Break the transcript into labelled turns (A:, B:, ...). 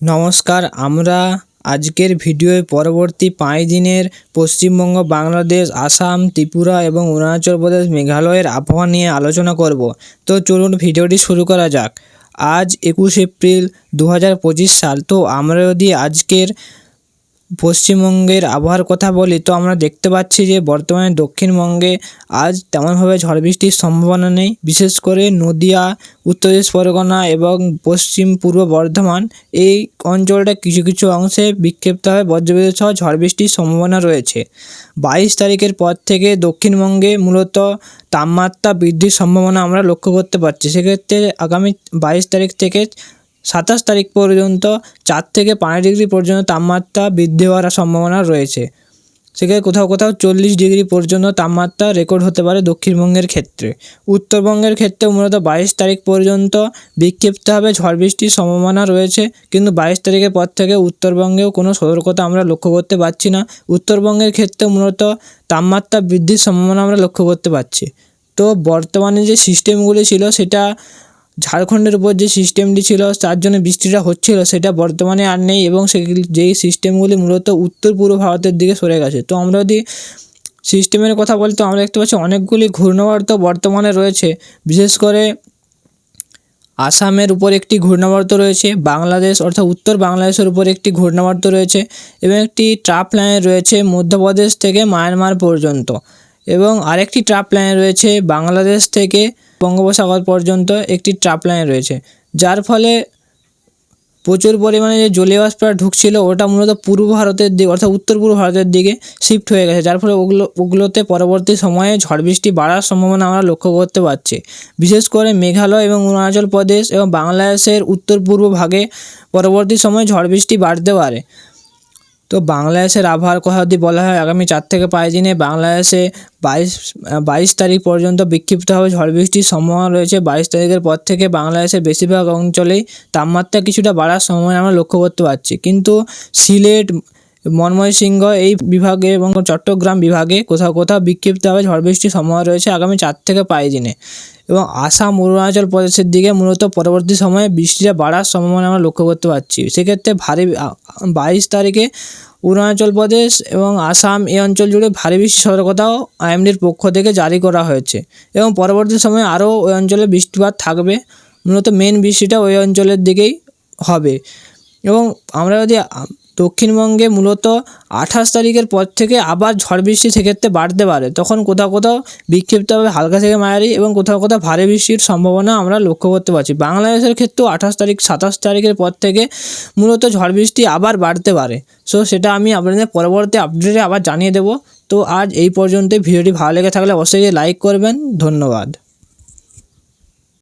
A: নমস্কার, আমরা আজকের ভিডিওয় পরবর্তী পাঁচ দিনের পশ্চিমবঙ্গ, বাংলাদেশ, আসাম, ত্রিপুরা এবং অরুণাচল প্রদেশ মেঘালয়ের আবহাওয়া নিয়ে আলোচনা করব। তো চলুন ভিডিওটি শুরু করা যাক। আজ একুশ এপ্রিল দু হাজার পঁচিশ সাল। তো আমরা যদি আজকের পশ্চিমবঙ্গের আবহাওয়ার কথা বলি, তো আমরা দেখতে পাচ্ছি যে বর্তমানে দক্ষিণবঙ্গে আজ তেমনভাবে ঝড় বৃষ্টির সম্ভাবনা নেই। বিশেষ করে নদিয়া, উত্তর চব্বিশ পরগনা এবং পশ্চিম পূর্ব বর্ধমান এই অঞ্চলটা কিছু কিছু অংশে বিক্ষিপ্তভাবে বজ্রবিদ্যুৎ সহ ঝড় বৃষ্টির সম্ভাবনা রয়েছে। বাইশ তারিখের পর থেকে দক্ষিণবঙ্গে মূলত তাপমাত্রা বৃদ্ধির সম্ভাবনা আমরা লক্ষ্য করতে পারছি। সেক্ষেত্রে আগামী বাইশ তারিখ থেকে সাতাশ তারিখ পর্যন্ত চার থেকে পাঁচ ডিগ্রি পর্যন্ত তাপমাত্রা বৃদ্ধি হওয়ার সম্ভাবনা রয়েছে। সেখানে কোথাও কোথাও চল্লিশ ডিগ্রি পর্যন্ত তাপমাত্রা রেকর্ড হতে পারে দক্ষিণবঙ্গের ক্ষেত্রে। উত্তরবঙ্গের ক্ষেত্রে মূলত বাইশ তারিখ পর্যন্ত বিক্ষিপ্তভাবে ঝড় বৃষ্টির সম্ভাবনা রয়েছে, কিন্তু বাইশ তারিখের পর থেকে উত্তরবঙ্গেও কোনো সতর্কতা আমরা লক্ষ্য করতে পারছি না। উত্তরবঙ্গের ক্ষেত্রে মূলত তাপমাত্রা বৃদ্ধির সম্ভাবনা আমরা লক্ষ্য করতে পারছি। তো বর্তমানে যে সিস্টেমগুলি ছিল সেটা ঝাড়খণ্ডের উপর যে সিস্টেমটি ছিল তার জন্য বৃষ্টিটা হচ্ছিল, সেটা বর্তমানে আর নেই এবং সেগুলি যেই সিস্টেমগুলি মূলত উত্তর পূর্ব ভারতের দিকে সরে গেছে। তো আমরা যদি সিস্টেমের কথা বলতে আমরা দেখতে পাচ্ছি অনেকগুলি ঘূর্ণাবর্ত বর্তমানে রয়েছে। বিশেষ করে আসামের উপর একটি ঘূর্ণাবর্ত রয়েছে, বাংলাদেশ অর্থাৎ উত্তর বাংলাদেশের উপর একটি ঘূর্ণাবর্ত রয়েছে এবং একটি ট্রাপ লাইন রয়েছে মধ্যপ্রদেশ থেকে মায়ানমার পর্যন্ত এবং আরেকটি ট্রাপ লাইন রয়েছে বাংলাদেশ থেকে বঙ্গোপসাগর পর্যন্ত একটি ট্রাপ লাইন রয়েছে, যার ফলে প্রচুর পরিমাণে যে জলীয় বাষ্পটা ঢুকছিল, ওটা মূলত পূর্ব ভারতের দিকে অর্থাৎ উত্তর পূর্ব ভারতের দিকে শিফট হয়ে গেছে, যার ফলে ওগুলো, ওগুলোতে পরবর্তী সময়ে ঝড় বৃষ্টি বাড়ার সম্ভাবনা আমরা লক্ষ্য করতে পারছি। বিশেষ করে মেঘালয় এবং অরুণাচল প্রদেশ এবং বাংলাদেশের উত্তর পূর্ব ভাগে পরবর্তী সময়ে ঝড় বৃষ্টি বাড়তে পারে। তো বাংলাদেশের আবহাওয়ার কথা যদি বলা হয়, আগামী চার থেকে পাঁচ দিনে বাংলাদেশে বাইশ বাইশ তারিখ পর্যন্ত বিক্ষিপ্তভাবে ঝড় বৃষ্টির সম্ভাবনা রয়েছে। বাইশ তারিখের পর থেকে বাংলাদেশের বেশিরভাগ অঞ্চলেই তাপমাত্রা কিছুটা বাড়ার সম্ভাবনা আমরা লক্ষ্য করতে পারছি। কিন্তু সিলেট ময়মনসিংহ এই বিভাগে এবং চট্টগ্রাম বিভাগে কোথাও কোথাও বিক্ষিপ্তভাবে ঝড় বৃষ্টির সম্ভাবনা রয়েছে আগামী চার থেকে পাঁচ দিনে। এবং আসাম, অরুণাচল প্রদেশের দিকে মূলত পরবর্তী সময়ে বৃষ্টিটা বাড়ার সম্ভাবনা আমরা লক্ষ্য করতে পারছি। সেক্ষেত্রে ভারী বাইশ তারিখে অরুণাচল প্রদেশ এবং আসাম এই অঞ্চল জুড়ে ভারী বৃষ্টির সতর্কতাও আইএমডির পক্ষ থেকে জারি করা হয়েছে। এবং পরবর্তী সময়ে আরও ওই অঞ্চলে বৃষ্টিপাত থাকবে। মূলত মেন বৃষ্টিটা ওই অঞ্চলের দিকেই হবে। এবং আমরা যদি দক্ষিণবঙ্গে মূলত আঠাশ তারিখের পর থেকে আবার ঝড় বৃষ্টি সেক্ষেত্রে বাড়তে পারে। তখন কোথাও কোথাও বিক্ষিপ্তভাবে হালকা থেকে মায়ারি এবং কোথাও কোথাও ভারী বৃষ্টির সম্ভাবনা আমরা লক্ষ্য করতে পারছি। বাংলাদেশের ক্ষেত্রেও আঠাশ তারিখ, সাতাশ তারিখের পর থেকে মূলত ঝড় বৃষ্টি আবার বাড়তে পারে। সো সেটা আমি আপনাদের পরবর্তী আপডেটে আবার জানিয়ে দেবো। তো, আজ এই পর্যন্তই। ভিডিওটি ভালো লেগে থাকলে অবশ্যই লাইক করবেন। ধন্যবাদ।